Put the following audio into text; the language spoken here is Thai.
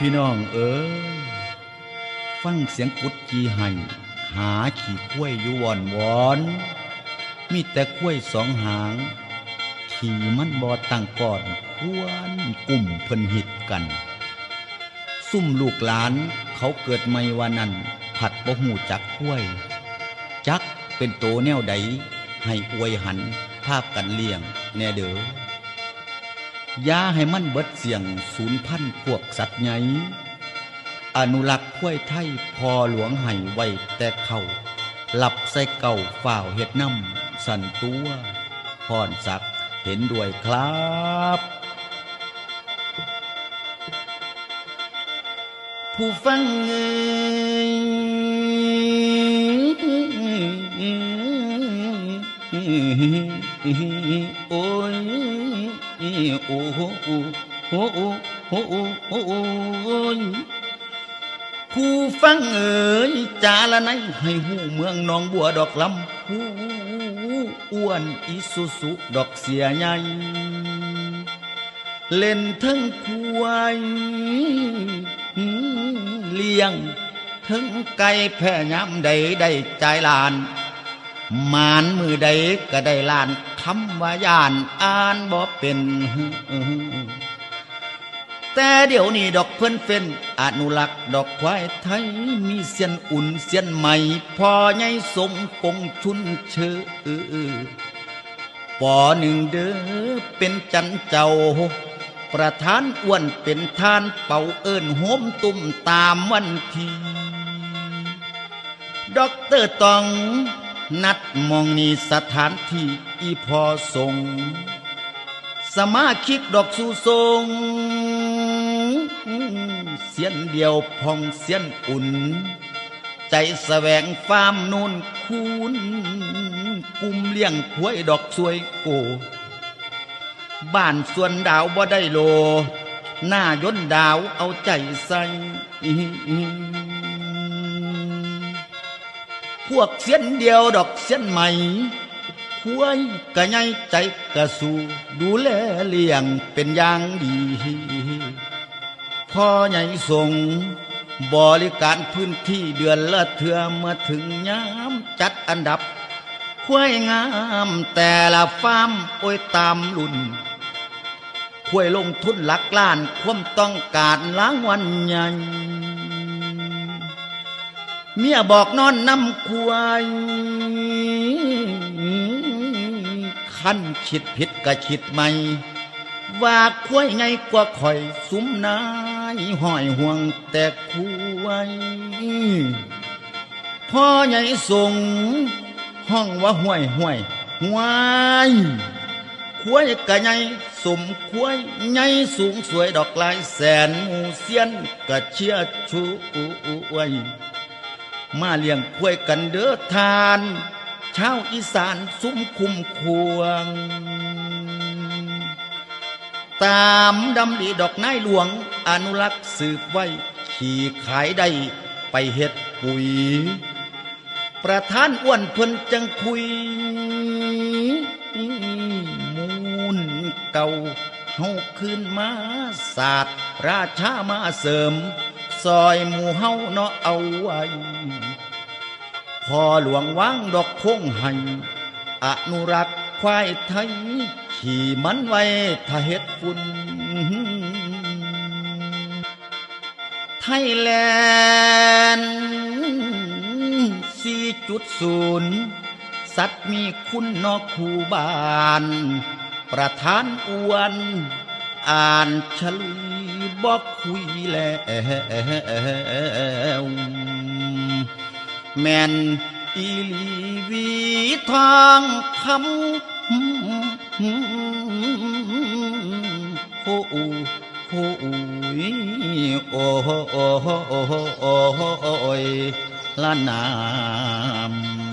พี่น้องเอ๋ยฟังเสียงกุดจีไห้หาขี่ข้วยอยู่วอนวอน มีแต่ข้วยสองหาง ขี่มันบอตั้งก่อนควรกลุ่มเพิ่นหิดกัน ซุ่มลูกหลานเขาเกิดไม่วานั้น ผัดบ่หูจักข้วย จักเป็นโตแนวใดให้อวยหันภาพกันเลี้ยงแน่เด้อ ยาให้มันเบิดเสียงศูนย์พันพวกสัตว์ใหญ่อนุรักษ์ข้วยไทยพอหลวงให้ไว้แต่เขาหลับใส่เก่าฝ่าวเห็ดน้ำสันตัวพรศักดิ์เห็นด้วยครับผู้ฟังเอ่ย โอ้ยโอ้โหโอ้โหโอ้โหโอ้โหผู้ฟังเอ๋ยจาละไหนให้หูเมืองนองบัวดอกลำผู้อ้วนอิสุสุดอกเสียใหญ่เล่นทั้งควายเลี้ยงทั้งไก่แพ่ยำใดได้ใจลาน มานมือใดก็ได้ลานคำว่ายานอ่านบ่เป็นแต่เดี๋ยวนี้ดอกเพิ่นเฟ้นอนุรักษ์ดอกควายไทย มีเสียนอุ่นเสียนใหม่ พอใหญ่สมปงชุนเชือปอหนึ่งเด้อเป็นจันเจ้า ประธานอ้วนเป็นทานเป่าเอิญโหมตุ่มตามวันทีด็อกเตอร์ตอง นัดมองนี่สถานที่อีพอทรงสมาคิกดอกสู่ทรงเสียนเดียวพองเสียนอุ่น ใจแสวงฟาร์มนูนคูนกุมเลี้ยงหวยดอกสวยโก บ้านส่วนดาวบ่ได้โล หน้าย้นดาวเอาใจใส่ พวกเสียนเดียวดอกเสียนใหม่หวยกะไงใจกะสู่ดูแลเลี้ยงเป็นอย่างดีพ่อใหญ่ส่งบริการพื้นที่เดือนละเทือเมื่อถึงยามจัดอันดับห้วยงามแต่ละฟาร์มโอ้ยตามรุ่นห้วยลงทุนหลักล้านความต้องการล้างวันใหญ่ เมียบอกนอนน้ำควายขั้นคิดผิดกะคิดใหม่ว่าควายไงกว่าข่อยสุมนายห้อยห่วงแต่ควายพ่อใหญ่ส่งห้องว่าห้วยห้วยห้วยควายกะไงสมควายไงสูงสวยดอกลายแสนหมูเสียนกะเชียชูไว้ มาเลี้ยงควายกันเด้อทานชาวอีสานซุ้มคุมควง ตามดำดีดอกนายหลวง อนุรักษ์สืบไว้ ขี่ขายได้ไปเฮ็ดปุ๋ย ประธานอ้วนเพิ่นจังคุย มูลเก่าเฮาขึ้นมาศาสตร์ราชามาเสริม ซอยหมู่เฮาเนาะเอาไว้พอหลวงวางดอกคงให้อนุรักษ์ควายไทย ขี่มันไว้ถ้าเฮ็ดฝุ่นไทยแลนด์4.0 สัตว์มีคุณนอกคูบาน ประธานอ้วน อ่านฉลีบอกคุยแล้วแม่นอีลีวีทองคำโอ้โอ้โอ้ยโอ้โอ้โอ้โอ้โอ้ยละนาม